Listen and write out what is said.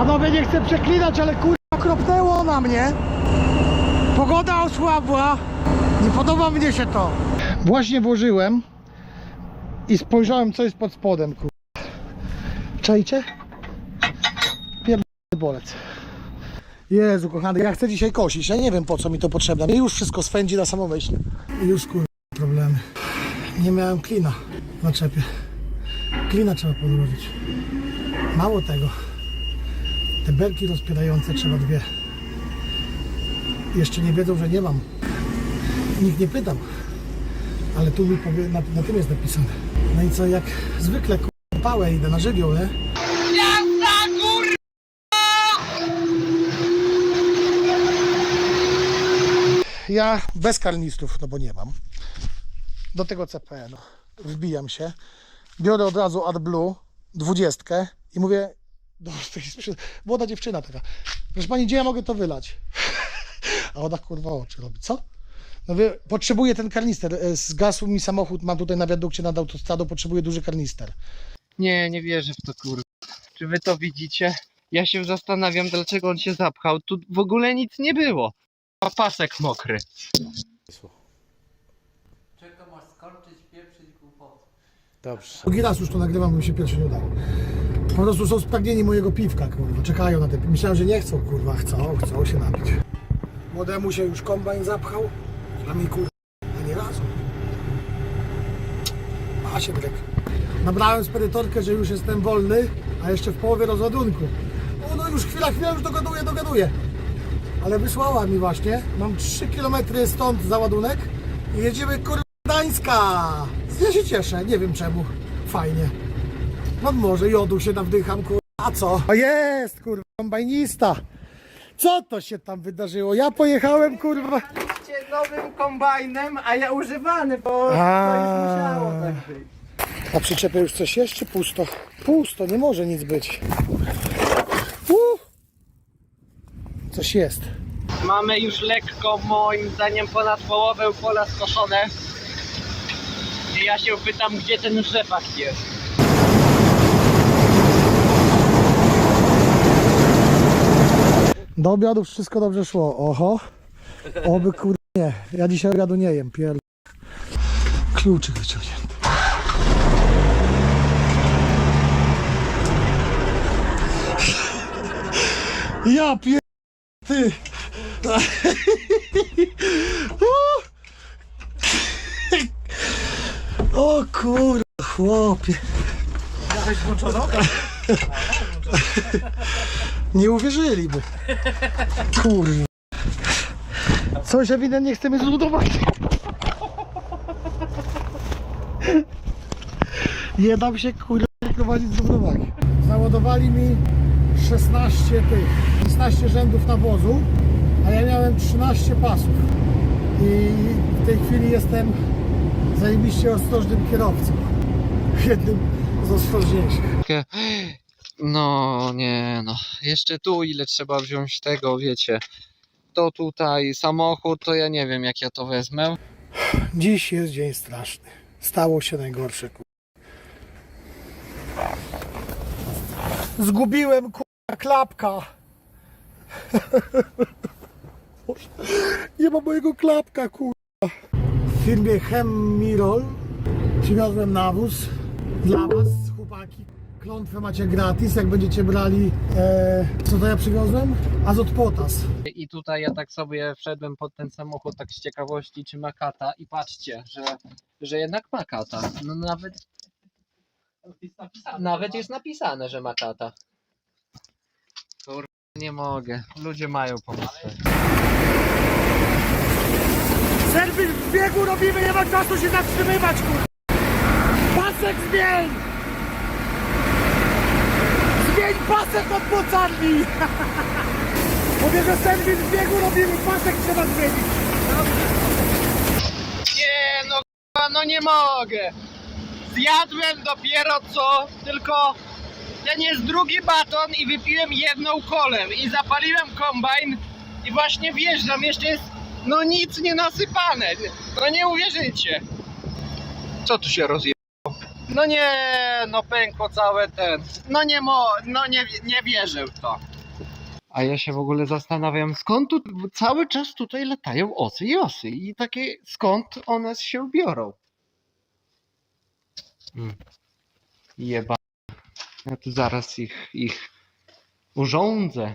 Panowie, nie chcę przeklinać, ale kurwa kropnęło na mnie. Pogoda osłabła. Nie podoba mnie się to. Właśnie włożyłem i spojrzałem, co jest pod spodem, kurwa. Czajcie? Pierdolony bolec. Jezu, kochany, ja chcę dzisiaj kosić. Ja nie wiem, po co mi to potrzebne. Mnie już wszystko swędzi na samo już, kurwa, problemy. Nie miałem klina na czepie. Klina trzeba podłożyć. Mało tego. Te belki rozpierające trzeba dwie. Jeszcze nie wiedzą, że nie mam. Nikt nie pytał. Ale tu mi powie, na, na tym jest napisane. No i co, jak zwykle pałę idę na żywioł, nie? Ja bez karnistów, no bo nie mam. Do tego CPN wbijam się. Biorę od razu AdBlue, dwudziestkę i mówię do tej sprzed... młoda dziewczyna taka. Proszę pani, gdzie ja mogę to wylać? A ona kurwa oczy robi. Co? No wie, potrzebuję ten karnister. E, Zgasł mi samochód, mam tutaj na wiadukcie nad autostradą, potrzebuję duży karnister. Nie, nie wierzę w to kurwa. Czy wy to widzicie? Ja się zastanawiam, dlaczego on się zapchał. Tu w ogóle nic nie było. A pasek mokry. Czekam aż skończyć pieprzyć głupoty. Dobrze. Drugi raz już to nagrywam, bo mi się pierwszy nie udało. Po prostu są spragnieni mojego piwka, kurwa. Czekają na te. Myślałem, że nie chcą, kurwa. Chcą, chcą się napić. Młodemu się już kombajn zapchał, a mi kurwa nie razu. A się drek. Nabrałem spedytorkę, że już jestem wolny, a jeszcze w połowie rozładunku. O, no już chwila, chwila, już dogaduję, dogaduję. Ale wysłała mi właśnie. Mam 3 km stąd załadunek i jedziemy kurwa Gdańska. Ja się cieszę, nie wiem czemu. Fajnie. No może jodu się nawdycham, kurwa. A co? O jest, kurwa, kombajnista. Co to się tam wydarzyło? Ja pojechałem, kurwa. nowym kombajnem, a ja używany, bo A. tak być. A przyczepę już coś jest, czy pusto? Pusto, nie może nic być. Uh. Coś jest. Mamy już lekko, moim zdaniem, ponad połowę pola skoszone. I ja się pytam, gdzie ten rzepak jest. Do obiadu wszystko dobrze szło. Oho. Oby kurde nie. Ja dzisiaj obiadu nie jem, pier... Kluczyk wyciągnięty. Ja pier... Ty. O kurwa, chłopie. Nie uwierzyliby. Kurwa. Coś ewidentnie chcemy zbudować. Nie dam się kurwa prowadzić z. Załadowali mi 16 tych, 16 rzędów nawozu, a ja miałem 13 pasów. I w tej chwili jestem zajebiście ostrożnym kierowcą. Jednym z ostrożniejszych. No nie no, jeszcze tu ile trzeba wziąć tego, wiecie. To tutaj samochód, to ja nie wiem jak ja to wezmę. Dziś jest dzień straszny. Stało się najgorsze. Ku... Zgubiłem kurwa klapka. Nie ma mojego klapka kurwa. W firmie Chemirol przywiozłem nawóz dla was chłopaki. Klątwę macie gratis, jak będziecie brali e, co to ja przywiozłem? Azot potas. I tutaj ja tak sobie wszedłem pod ten samochód tak z ciekawości czy ma kata i patrzcie, że, że jednak ma kata. No nawet nawet jest napisane, że ma kata. Kurwa, nie mogę. Ludzie mają pomysły. Serwis w biegu robimy, nie ma czasu się zatrzymywać, kur... Pasek zmień! Zmień pasek od mocarni! Mówię, że serwis w biegu robimy, pasek trzeba zmienić. Nie no no nie mogę. Zjadłem dopiero co, tylko ten jest drugi baton i wypiłem jedną kolę i zapaliłem kombajn i właśnie wjeżdżam, jeszcze jest no nic nie nasypane. No nie uwierzycie. Co tu się rozje... No nie, no pękło całe ten. No nie mo, no nie, nie wierzę w to. A ja się w ogóle zastanawiam, skąd tu cały czas tutaj latają osy i osy i takie, skąd one się biorą? Hmm. Jeba. Ja tu zaraz ich, ich urządzę.